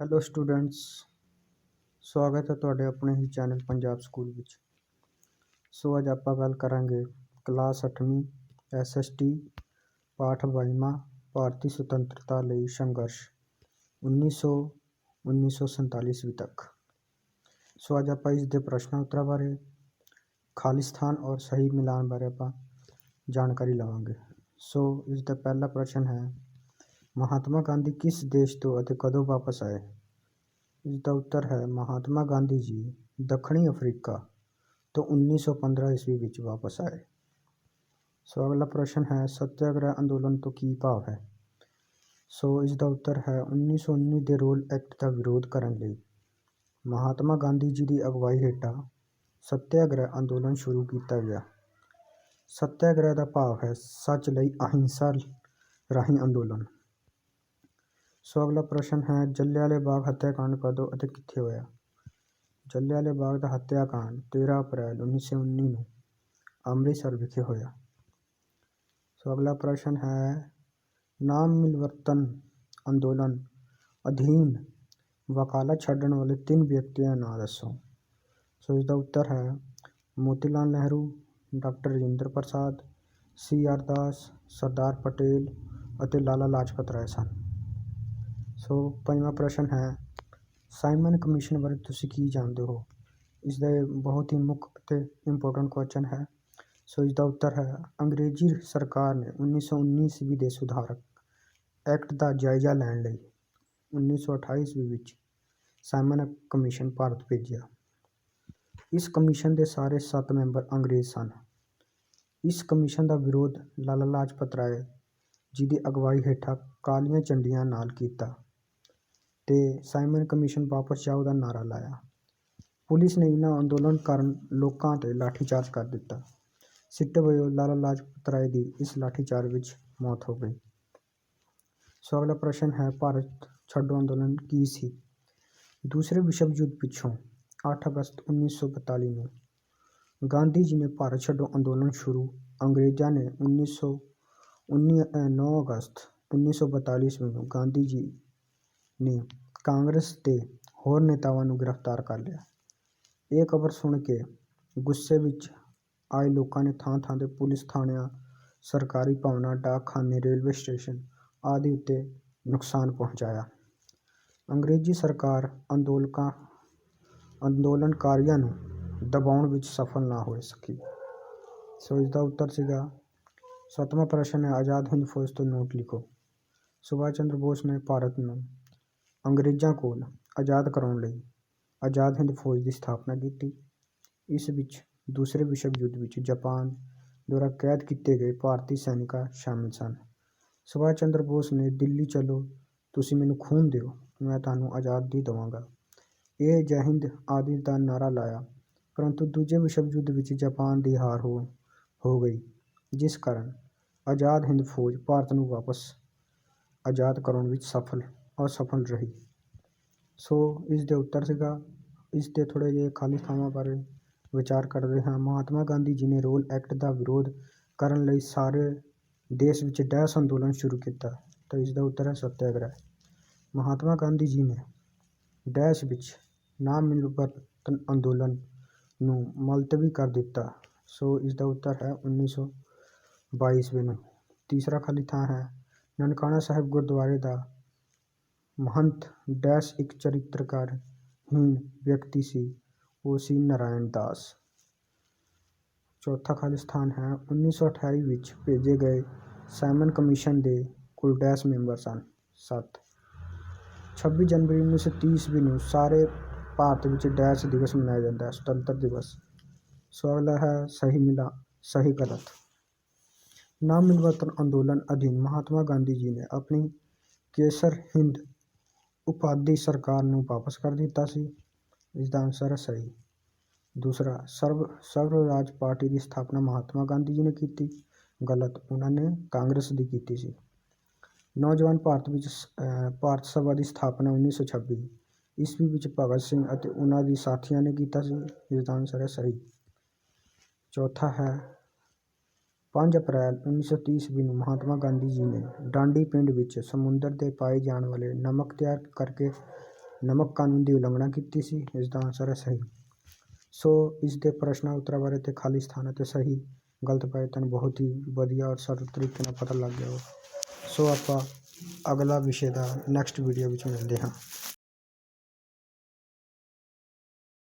Hello students ਸਵਾਗਤ ਹੈ ਤੁਹਾਡੇ ਆਪਣੇ ਹੀ ਚੈਨਲ ਪੰਜਾਬ ਸਕੂਲ ਵਿੱਚ। ਸੋ ਅੱਜ ਆਪਾਂ ਗੱਲ ਕਰਾਂਗੇ ਕਲਾਸ 8ਵੀਂ ਐਸਐਸਟੀ ਪਾਠ 22ਵਾਂ ਭਾਰਤੀ ਸੁਤੰਤਰਤਾ ਲਈ ਸੰਘਰਸ਼ 1900 1947 ਈਸਵੀ ਤੱਕ। ਸੋ ਅੱਜ ਆਪਾਂ ਇਸ ਦੇ ਪ੍ਰਸ਼ਨ ਉੱਤਰਾਂ ਬਾਰੇ, ਖਾਲਿਸਤਾਨ ਔਰ ਸਹੀ ਮਿਲਾਨ ਬਾਰੇ ਆਪਾਂ ਜਾਣਕਾਰੀ ਲਵਾਂਗੇ। ਸੋ ਇਸ ਦਾ ਪਹਿਲਾ ਪ੍ਰਸ਼ਨ ਹੈ ਮਹਾਤਮਾ ਗਾਂਧੀ ਕਿਸ ਦੇਸ਼ ਤੋਂ ਅਤੇ ਕਦੋਂ ਵਾਪਸ ਆਏ? ਇਸ ਦਾ ਉੱਤਰ ਹੈ ਮਹਾਤਮਾ ਗਾਂਧੀ ਜੀ, ਦੱਖਣੀ ਅਫਰੀਕਾ ਤੋਂ 1915 ਈਸਵੀ ਵਿੱਚ ਵਾਪਸ ਆਏ। ਸੋ ਅਗਲਾ ਪ੍ਰਸ਼ਨ ਹੈ, ਸਤਿਆਗ੍ਰਹਿ ਅੰਦੋਲਨ ਤੋਂ ਕੀ ਭਾਵ ਹੈ? ਸੋ ਇਸ ਦਾ ਉੱਤਰ ਹੈ 1919 ਦੇ ਰੋਲ ਐਕਟ ਦਾ ਵਿਰੋਧ ਕਰਨ ਲਈ। ਮਹਾਤਮਾ ਗਾਂਧੀ ਜੀ ਦੀ ਅਗਵਾਈ ਹੇਠਾਂ ਸਤਿਆਗ੍ਰਹਿ ਅੰਦੋਲਨ ਸ਼ੁਰੂ ਕੀਤਾ ਗਿਆ। ਸਤਿਆਗ੍ਰਹਿ ਦਾ ਭਾਵ ਹੈ ਸੱਚ ਲਈ ਅਹਿੰਸਾ ਰਾਹੀਂ ਅੰਦੋਲਨ। ਸੋ ਅਗਲਾ ਪ੍ਰਸ਼ਨ ਹੈ ਜਲਿਆਂਵਾਲੇ ਬਾਗ ਹੱਤਿਆਕਾਂਡ ਕਦੋਂ ਅਤੇ ਕਿੱਥੇ ਹੋਇਆ? ਜਲਿਆਂਵਾਲੇ ਬਾਗ ਦਾ ਹੱਤਿਆਕਾਂਡ 13 ਅਪ੍ਰੈਲ 1919 ਨੂੰ ਅੰਮ੍ਰਿਤਸਰ ਵਿਖੇ ਹੋਇਆ। ਸੋ ਅਗਲਾ ਪ੍ਰਸ਼ਨ ਹੈ, ਨਾਮ ਮਿਲਵਰਤਨ ਅੰਦੋਲਨ ਅਧੀਨ ਵਕਾਲਤ ਛੱਡਣ ਵਾਲੇ ਤਿੰਨ ਵਿਅਕਤੀਆਂ ਦਾ ਨਾਂ ਦੱਸੋ? ਸੋ ਇਸ ਦਾ ਉੱਤਰ ਹੈ Moti Lal Nehru, doctor Rajinder Prasad, C R Das, Sardar Patel ਅਤੇ ਲਾਲਾ ਲਾਜਪਤ ਰਾਏ ਸਨ। ਸੋ ਪੰਜਵਾਂ ਪ੍ਰਸ਼ਨ ਹੈ ਸਾਈਮਨ ਕਮਿਸ਼ਨ ਬਾਰੇ ਤੁਸੀਂ ਕੀ ਜਾਣਦੇ ਹੋ? ਇਸ ਦਾ ਇਹ ਬਹੁਤ ਹੀ ਮੁੱਖ ਅਤੇ ਇੰਪੋਰਟੈਂਟ ਕੁਐਸਚਨ ਹੈ। ਸੋ ਇਸ ਦਾ ਉੱਤਰ ਹੈ, ਅੰਗਰੇਜ਼ੀ ਸਰਕਾਰ ਨੇ 1919 ਈਸਵੀ ਦੇ ਸੁਧਾਰਕ ਐਕਟ ਦਾ ਜਾਇਜ਼ਾ ਲੈਣ ਲਈ 1928 ਈਸਵੀ ਵਿੱਚ ਸਾਈਮਨ ਕਮਿਸ਼ਨ ਭਾਰਤ ਭੇਜਿਆ। ਇਸ ਕਮਿਸ਼ਨ ਦੇ ਸਾਰੇ 7 ਮੈਂਬਰ ਅੰਗਰੇਜ਼ ਸਨ। ਇਸ ਕਮਿਸ਼ਨ ਦਾ ਵਿਰੋਧ ਲਾਲਾ ਲਾਜਪਤ ਰਾਏ ਜੀ ਦੀ ਅਗਵਾਈ ਹੇਠਾਂ ਕਾਲੀਆਂ ਝੰਡੀਆਂ ਨਾਲ ਕੀਤਾ। ਤੇ ਸਾਈਮਨ ਕਮਿਸ਼ਨ ਵਾਪਸ ਜਾਓ ਦਾ ਨਾਰਾ ਲਾਇਆ ਪੁਲਿਸ ਨੇ ਇਹਨਾਂ ਅੰਦੋਲਨ ਕਾਰਨ ਲੋਕਾਂ ਤੇ ਲਾਠੀਚਾਰਜ ਕਰ ਦਿੱਤਾ ਸਿੱਟੇ ਵਜੋਂ ਲਾਲਾ ਲਾਜਪਤ ਰਾਏ ਦੀ ਇਸ ਲਾਠੀਚਾਰਜ ਵਿੱਚ ਮੌਤ ਹੋ ਗਈ ਸੋ ਅਗਲਾ ਪ੍ਰਸ਼ਨ ਹੈ ਭਾਰਤ ਛੱਡੋ ਅੰਦੋਲਨ ਕੀ ਸੀ ਦੂਸਰੇ ਵਿਸ਼ਵ ਯੁੱਧ ਪਿੱਛੋਂ 8 ਅਗਸਤ 1942 ਨੂੰ ਗਾਂਧੀ ਜੀ ਨੇ ਭਾਰਤ ਛੱਡੋ ਅੰਦੋਲਨ ਸ਼ੁਰੂ ਅੰਗਰੇਜ਼ਾਂ ਨੇ 1919 9 ਅਗਸਤ 1942 ਈਸਵੀ ਨੂੰ ਗਾਂਧੀ ਜੀ ਨੇ ਕਾਂਗਰਸ ਦੇ ਹੋਰ ਨੇਤਾਵਾਂ ਨੂੰ ਗ੍ਰਿਫਤਾਰ ਕਰ ਲਿਆ। ਇਹ ਖਬਰ ਸੁਣ ਕੇ ਗੁੱਸੇ ਵਿੱਚ ਆਏ ਲੋਕਾਂ ਨੇ ਥਾਂ-ਥਾਂ ਤੇ ਪੁਲਿਸ ਥਾਣਿਆਂ, ਸਰਕਾਰੀ ਭਵਨਾਂ, ਡਾਕਖਾਨੇ, ਰੇਲਵੇ ਸਟੇਸ਼ਨ ਆਦਿ ਉੱਤੇ ਨੁਕਸਾਨ ਪਹੁੰਚਾਇਆ। ਅੰਗਰੇਜ਼ੀ ਸਰਕਾਰ ਅੰਦੋਲਕਾਂ, ਅੰਦੋਲਨਕਾਰੀਆਂ ਨੂੰ ਦਬਾਉਣ ਵਿੱਚ ਸਫਲ ਨਾ ਹੋ ਸਕੀ ਸੋ ਇਸ ਉੱਤਰ ਸੀਗਾ, ਸੱਤਵਾਂ ਪ੍ਰਸ਼ਨ ਹੈ, ਆਜ਼ਾਦ ਹਿੰਦ ਫੌਜ ਤੋਂ ਨੋਟ ਲਿਖੋ। ਸੁਭਾਸ਼ ਚੰਦਰ ਬੋਸ ਨੇ ਭਾਰਤ ਨੂੰ ਅੰਗਰੇਜ਼ਾਂ ਕੋਲ ਆਜ਼ਾਦ ਕਰਵਾਉਣ ਲਈ ਆਜ਼ਾਦ ਹਿੰਦ ਫੌਜ ਦੀ ਸਥਾਪਨਾ ਕੀਤੀ। ਇਸ ਵਿੱਚ ਦੂਸਰੇ ਵਿਸ਼ਵ ਯੁੱਧ ਵਿੱਚ ਜਾਪਾਨ ਦੁਆਰਾ ਕੈਦ ਕੀਤੇ ਗਏ ਭਾਰਤੀ ਸੈਨਿਕਾਂ ਸ਼ਾਮਿਲ ਸਨ। ਸੁਭਾਸ਼ ਚੰਦਰ ਬੋਸ ਨੇ ਦਿੱਲੀ, ਚਲੋ, ਤੁਸੀਂ ਮੈਨੂੰ ਖੂਨ ਦਿਓ, ਮੈਂ ਤੁਹਾਨੂੰ ਆਜ਼ਾਦੀ ਦੇਵਾਂਗਾ। ਇਹ ਜੈ ਹਿੰਦ ਆਦਿ ਦਾ ਨਾਅਰਾ ਲਾਇਆ, ਪਰੰਤੂ ਦੂਜੇ ਵਿਸ਼ਵ ਯੁੱਧ ਵਿੱਚ ਜਾਪਾਨ ਦੀ ਹਾਰ ਹੋ ਹੋ ਗਈ, ਜਿਸ ਕਾਰਨ ਆਜ਼ਾਦ ਹਿੰਦ ਫੌਜ ਭਾਰਤ ਨੂੰ ਵਾਪਸ ਆਜ਼ਾਦ ਕਰਾਉਣ ਵਿੱਚ ਸਫਲ ਅਸਫਲ ਰਹੀ। ਸੋ ਇਸ ਦੇ ਉੱਤਰ ਸੀਗਾ ਇਸ 'ਤੇ ਥੋੜ੍ਹੇ ਜਿਹੇ ਖਾਲੀ ਥਾਵਾਂ ਬਾਰੇ ਵਿਚਾਰ ਕਰਦੇ ਹਾਂ। ਮਹਾਤਮਾ ਗਾਂਧੀ ਜੀ ਨੇ ਰੋਲ ਐਕਟ ਦਾ ਵਿਰੋਧ ਕਰਨ ਲਈ ਸਾਰੇ ਦੇਸ਼ ਵਿੱਚ ਡੈਸ਼ ਅੰਦੋਲਨ ਸ਼ੁਰੂ ਕੀਤਾ, ਤਾਂ ਇਸ ਦਾ ਉੱਤਰ ਹੈ ਸੱਤਿਆਗ੍ਰਹਿ। ਮਹਾਤਮਾ ਗਾਂਧੀ ਜੀ ਨੇ ਡੈਸ਼ ਵਿੱਚ ਨਾਮ ਮਿਲਵਰਤਨ ਅੰਦੋਲਨ ਨੂੰ ਮੁਲਤਵੀ ਕਰ ਦਿੱਤਾ। ਸੋ ਇਸ ਦਾ ਉੱਤਰ ਹੈ 1922 ਈਸਵੀ ਨੂੰ। ਤੀਸਰਾ ਖਾਲੀ ਥਾਂ ਹੈ, ਨਨਕਾਣਾ ਸਾਹਿਬ ਗੁਰਦੁਆਰੇ ਦਾ ਮਹੰਤ ਡੈਸ਼ ਇੱਕ ਚਰਿੱਤਰਕਾਰਹੀਣ ਵਿਅਕਤੀ ਸੀ। ਉਹ ਸੀ ਨਾਰਾਇਣ ਦਾਸ। ਚੌਥਾ ਖਾਲਿਸਤਾਨ ਹੈ। ਉੱਨੀ ਸੌ ਅਠਾਈ ਵਿੱਚ ਭੇਜੇ ਗਏ ਸਾਈਮਨ ਕਮਿਸ਼ਨ ਦੇ ਕੁੱਲ ਡੈਸ਼ ਮੈਂਬਰ ਸਨ। 7 26 ਜਨਵਰੀ 1930 ਈਸਵੀ ਨੂੰ ਸਾਰੇ ਭਾਰਤ ਵਿੱਚ ਡੈਸ਼ ਦਿਵਸ ਮਨਾਇਆ ਜਾਂਦਾ ਹੈ। ਸੁਤੰਤਰ ਦਿਵਸ। ਸੋ ਅਗਲਾ ਹੈ ਸਹੀ ਮਿਲਾ, ਸਹੀ ਗਲਤ। ਨਾਮ ਮਿਲਵਰਤਨ ਅੰਦੋਲਨ ਅਧੀਨ ਮਹਾਤਮਾ ਗਾਂਧੀ ਜੀ ਨੇ ਆਪਣੀ ਕੇਸਰ ਹਿੰਦ ਉਪਾਧੀ ਸਰਕਾਰ ਨੂੰ ਵਾਪਸ ਕਰ ਦਿੱਤਾ ਸੀ ਇਸ ਦਾ ਆਨਸਰ ਹੈ ਸਹੀ। ਦੂਸਰਾ, ਸਰਵ ਸਰਵ ਰਾਜ ਪਾਰਟੀ ਦੀ ਸਥਾਪਨਾ ਮਹਾਤਮਾ ਗਾਂਧੀ ਜੀ ਨੇ ਕੀਤੀ, ਗਲਤ ਉਹਨਾਂ ਨੇ ਕਾਂਗਰਸ ਦੀ ਕੀਤੀ ਸੀ। ਨੌਜਵਾਨ ਭਾਰਤ ਵਿੱਚ ਭਾਰਤ ਸਭਾ ਦੀ ਸਥਾਪਨਾ 1926 ਈਸਵੀ ਵਿੱਚ ਭਗਤ ਸਿੰਘ ਅਤੇ ਉਹਨਾਂ ਦੇ ਸਾਥੀਆਂ ਨੇ ਕੀਤਾ ਸੀ ਇਸ ਦਾ ਆਨਸਰ ਹੈ ਸਹੀ। ਚੌਥਾ ਹੈ ਪੰਜ ਅਪ੍ਰੈਲ 1930 ਈਸਵੀ ਨੂੰ ਮਹਾਤਮਾ ਗਾਂਧੀ ਜੀ ਨੇ ਡਾਂਡੀ ਪਿੰਡ ਵਿੱਚ ਸਮੁੰਦਰ ਦੇ ਪਾਏ ਜਾਣ ਵਾਲੇ ਨਮਕ ਤਿਆਰ ਕਰਕੇ ਨਮਕ ਕਾਨੂੰਨ ਦੀ ਉਲੰਘਣਾ ਕੀਤੀ ਸੀ, ਇਸ ਦਾ ਆਨਸਰ ਹੈ ਸਹੀ। ਸੋ ਇਸ ਦੇ ਪ੍ਰਸ਼ਨਾਂ ਉੱਤਰਾਂ ਬਾਰੇ ਅਤੇ ਖਾਲੀ ਸਥਾਨ ਅਤੇ ਸਹੀ ਗਲਤ ਪਾਏ ਤੁਹਾਨੂੰ ਬਹੁਤ ਹੀ ਵਧੀਆ ਔਰ ਸਰਲ ਤਰੀਕੇ ਨਾਲ ਪਤਾ ਲੱਗ ਗਿਆ ਹੋ ਸੋ ਆਪਾਂ ਅਗਲਾ ਵਿਸ਼ੇ ਦਾ ਨੈਕਸਟ ਵੀਡੀਓ ਵਿੱਚ ਮਿਲਦੇ ਹਾਂ।